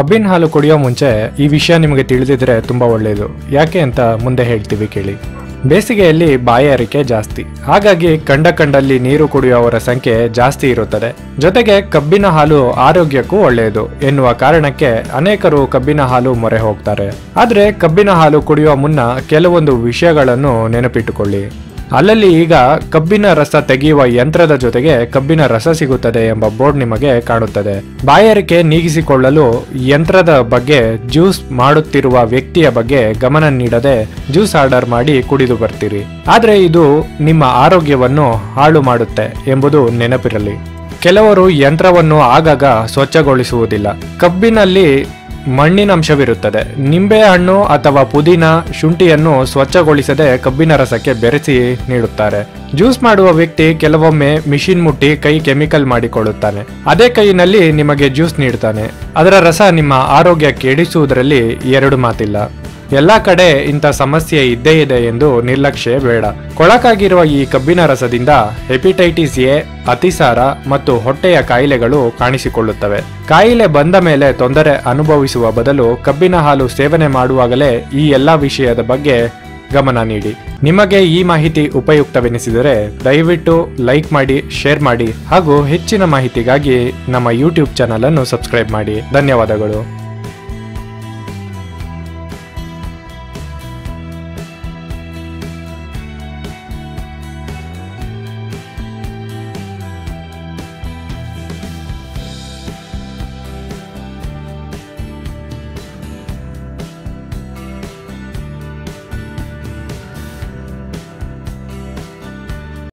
ಕಬ್ಬಿನ ಹಾಲು ಕುಡಿಯೋ ಮುಂಚೆ ಈ ವಿಷಯ ನಿಮಗೆ ತಿಳಿದಿದ್ರೆ ತುಂಬಾ ಒಳ್ಳೆಯದು ಯಾಕೆ ಅಂತ ಮುಂದೆ ಹೇಳ್ತೀವಿ ಕೇಳಿ. ಬೇಸಿಗೆಯಲ್ಲಿ ಬಾಯಾರಿಕೆ ಜಾಸ್ತಿ. ಹಾಗಾಗಿ ಕಂಡ ಕಂಡಲ್ಲಿ ನೀರು ಕುಡಿಯುವವರ ಸಂಖ್ಯೆ ಜಾಸ್ತಿ ಇರುತ್ತದೆ. ಜೊತೆಗೆ ಕಬ್ಬಿನ ಹಾಲು ಆರೋಗ್ಯಕ್ಕೂ ಒಳ್ಳೆಯದು ಎನ್ನುವ ಕಾರಣಕ್ಕೆ ಅನೇಕರು ಕಬ್ಬಿನ ಹಾಲು ಮೊರೆ ಹೋಗ್ತಾರೆ. ಆದರೆ ಕಬ್ಬಿನ ಹಾಲು ಕುಡಿಯುವ ಮುನ್ನ ಕೆಲವೊಂದು ವಿಷಯಗಳನ್ನು ನೆನಪಿಟ್ಟುಕೊಳ್ಳಿ. ಅಲ್ಲಲ್ಲಿ ಈಗ ಕಬ್ಬಿನ ರಸ ತೆಗೆಯುವ ಯಂತ್ರದ ಜೊತೆಗೆ ಕಬ್ಬಿನ ರಸ ಸಿಗುತ್ತದೆ ಎಂಬ ಬೋರ್ಡ್ ನಿಮಗೆ ಕಾಣುತ್ತದೆ. ಬಾಯಾರಿಕೆ ನೀಗಿಸಿಕೊಳ್ಳಲು ಯಂತ್ರದ ಬಗ್ಗೆ ಜ್ಯೂಸ್ ಮಾಡುತ್ತಿರುವ ವ್ಯಕ್ತಿಯ ಬಗ್ಗೆ ಗಮನ ನೀಡದೆ ಜ್ಯೂಸ್ ಆರ್ಡರ್ ಮಾಡಿ ಕುಡಿದು ಬರ್ತೀರಿ. ಆದರೆ ಇದು ನಿಮ್ಮ ಆರೋಗ್ಯವನ್ನು ಹಾಳು ಮಾಡುತ್ತೆ ಎಂಬುದು ನೆನಪಿರಲಿ. ಕೆಲವರು ಯಂತ್ರವನ್ನು ಆಗಾಗ ಸ್ವಚ್ಛಗೊಳಿಸುವುದಿಲ್ಲ. ಕಬ್ಬಿನಲ್ಲಿ ಮಣ್ಣಿನಂಶವಿರುತ್ತದೆ ನಿಂಬೆಹಣ್ಣು ಅಥವಾ ಪುದೀನ ಶುಂಠಿಯನ್ನು ಸ್ವಚ್ಛಗೊಳಿಸದೆ ಕಬ್ಬಿನ ರಸಕ್ಕೆ ಬೆರೆಸಿ ನೀಡುತ್ತಾರೆ. ಜ್ಯೂಸ್ ಮಾಡುವ ವ್ಯಕ್ತಿ ಕೆಲವೊಮ್ಮೆ ಮಿಷಿನ್ ಮುಟ್ಟಿ ಕೈ ಕೆಮಿಕಲ್ ಮಾಡಿಕೊಳ್ಳುತ್ತಾನೆ. ಅದೇ ಕೈನಲ್ಲಿ ನಿಮಗೆ ಜ್ಯೂಸ್ ನೀಡುತ್ತಾನೆ ಅದರ ರಸ ನಿಮ್ಮ ಆರೋಗ್ಯ ಕೆಡಿಸುವುದರಲ್ಲಿ ಎರಡು ಮಾತಿಲ್ಲ. ಎಲ್ಲಾ ಕಡೆ ಇಂಥ ಸಮಸ್ಯೆ ಇದ್ದೇ ಇದೆ ಎಂದು ನಿರ್ಲಕ್ಷ್ಯ ಬೇಡ. ಕೊಳಕಾಗಿರುವ ಈ ಕಬ್ಬಿನ ರಸದಿಂದ ಹೆಪಿಟೈಟಿಸ್ ಎ, ಅತಿಸಾರ ಮತ್ತು ಹೊಟ್ಟೆಯ ಕಾಯಿಲೆಗಳು ಕಾಣಿಸಿಕೊಳ್ಳುತ್ತವೆ. ಕಾಯಿಲೆ ಬಂದ ಮೇಲೆ ತೊಂದರೆ ಅನುಭವಿಸುವ ಬದಲು ಕಬ್ಬಿನ ಹಾಲು ಸೇವನೆ ಮಾಡುವಾಗಲೇ ಈ ಎಲ್ಲ ವಿಷಯದ ಬಗ್ಗೆ ಗಮನ ನೀಡಿ. ನಿಮಗೆ ಈ ಮಾಹಿತಿ ಉಪಯುಕ್ತವೆನಿಸಿದರೆ ದಯವಿಟ್ಟು ಲೈಕ್ ಮಾಡಿ, ಶೇರ್ ಮಾಡಿ ಹಾಗೂ ಹೆಚ್ಚಿನ ಮಾಹಿತಿಗಾಗಿ ನಮ್ಮ ಯೂಟ್ಯೂಬ್ ಚಾನಲ್ ಅನ್ನು ಸಬ್ಸ್ಕ್ರೈಬ್ ಮಾಡಿ. ಧನ್ಯವಾದಗಳು.